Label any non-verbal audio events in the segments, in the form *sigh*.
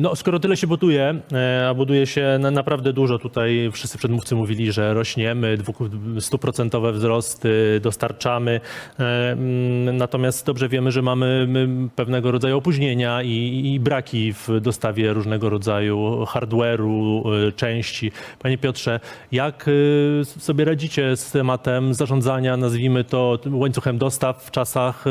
No, skoro tyle się buduje, e, a buduje się na, naprawdę dużo, tutaj wszyscy przedmówcy mówili, że rośniemy, stuprocentowe wzrosty dostarczamy, e, mm, natomiast dobrze wiemy, że mamy pewnego rodzaju opóźnienia i, i braki w dostawie różnego rodzaju hardware'u, e, części. Panie Piotrze, jak sobie radzicie z tematem zarządzania, nazwijmy to łańcuchem dostaw w czasach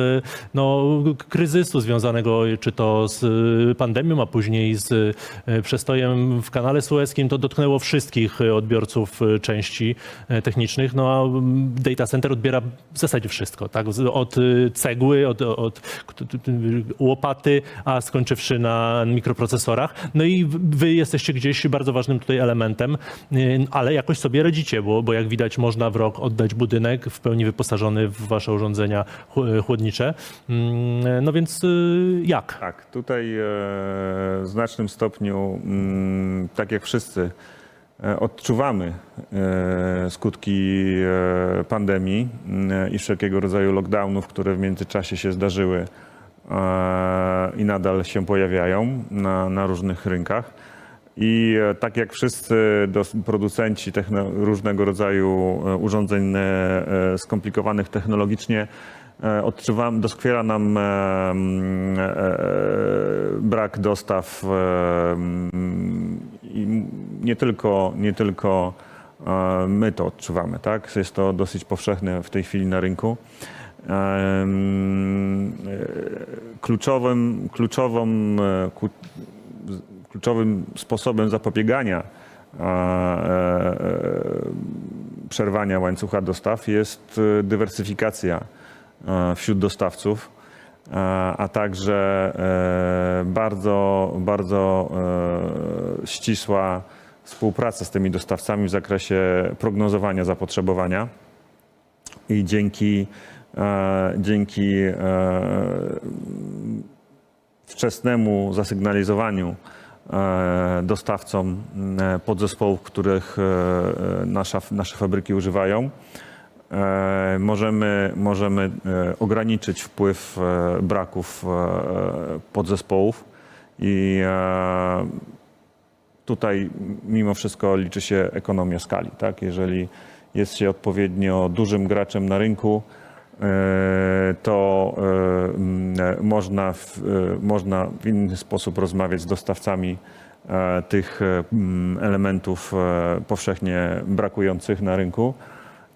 no, kryzysu związanego czy to z pandemią, a później z e, przestojem w kanale sueskim, to dotknęło wszystkich odbiorców e, części e, technicznych, no a mm, data center odbiera w zasadzie wszystko, tak? Od cegły, od, od łopaty, a skończywszy na mikroprocesorach. No i wy jesteście gdzieś bardzo ważnym tutaj elementem, ale jakoś sobie radzicie, bo, bo jak widać można w rok oddać budynek w pełni wyposażony w wasze urządzenia chł- chłodnicze. Mm, No więc jak? Tak, tutaj e, znacznym stopniu, mm, tak jak wszyscy, e, odczuwamy e, skutki e, pandemii i wszelkiego rodzaju lockdownów, które w międzyczasie się zdarzyły i nadal się pojawiają na, na różnych rynkach. I tak jak wszyscy producenci różnego rodzaju urządzeń skomplikowanych technologicznie, odczuwam, doskwiera nam e, e, brak dostaw e, i nie tylko, nie tylko e, my to odczuwamy, tak? Jest to dosyć powszechne w tej chwili na rynku. E, Kluczowym, kluczową, e, kluczowym sposobem zapobiegania e, e, przerwania łańcucha dostaw jest e, dywersyfikacja e, wśród dostawców, e, a także e, bardzo, bardzo e, ścisła współpraca z tymi dostawcami w zakresie prognozowania zapotrzebowania. I dzięki, e, dzięki e, wczesnemu zasygnalizowaniu e, dostawcom e, podzespołów, których e, nasza, nasze fabryki używają, e, możemy, możemy e, ograniczyć wpływ e, braków e, podzespołów i e, tutaj mimo wszystko liczy się ekonomia skali. Tak? Jeżeli jest się odpowiednio dużym graczem na rynku, e, to e, można w, e, można w inny sposób rozmawiać z dostawcami e, tych e, elementów e, powszechnie brakujących na rynku,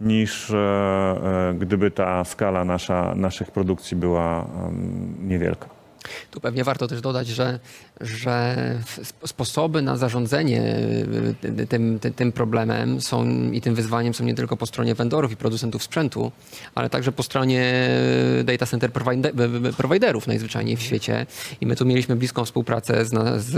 niż e, e, gdyby ta skala nasza, naszych produkcji była niewielka. Tu pewnie warto też dodać, że, że sp- sposoby na zarządzanie y, tym, tym, tym problemem są i tym wyzwaniem są nie tylko po stronie vendorów i producentów sprzętu, ale także po stronie data center prowide- providerów najzwyczajniej w świecie. I my tu mieliśmy bliską współpracę z, z,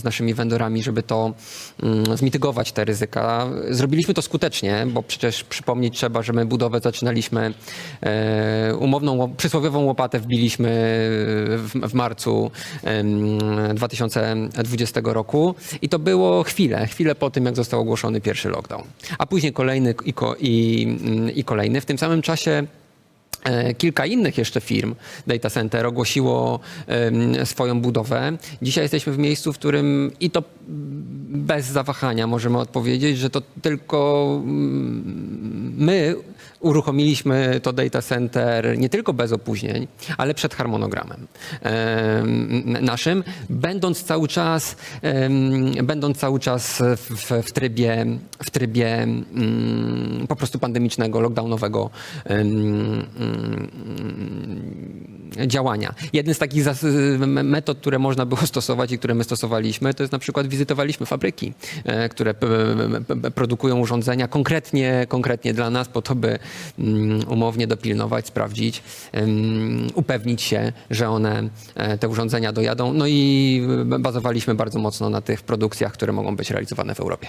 z naszymi vendorami, żeby to mm, zmitygować te ryzyka. Zrobiliśmy to skutecznie, bo przecież przypomnieć trzeba, że my budowę zaczynaliśmy e, umowną, ło- przysłowiową łopatę wbiliśmy w, w marcu em, 2020 roku i to było chwilę, chwilę po tym, jak został ogłoszony pierwszy lockdown. A później kolejny i, i, i kolejny. W tym samym czasie E, Kilka innych jeszcze firm data center ogłosiło swoją budowę. Dzisiaj jesteśmy w miejscu, w którym i to bez zawahania możemy odpowiedzieć, że to tylko mm, my uruchomiliśmy to data center nie tylko bez opóźnień, ale przed harmonogramem em, naszym, będąc cały czas, będąc cały czas w, w trybie, w trybie mm, po prostu pandemicznego, lockdownowego mm, działania. Jeden z takich metod, które można było *laughs* stosować i które my stosowaliśmy, to jest na przykład wizytowaliśmy fabryki, e, które produkują urządzenia konkretnie, konkretnie dla nas, po to, by mm, umownie dopilnować, sprawdzić, upewnić się, że one, e, te urządzenia dojadą. No i bazowaliśmy bardzo mocno na tych produkcjach, które mogą być realizowane w Europie.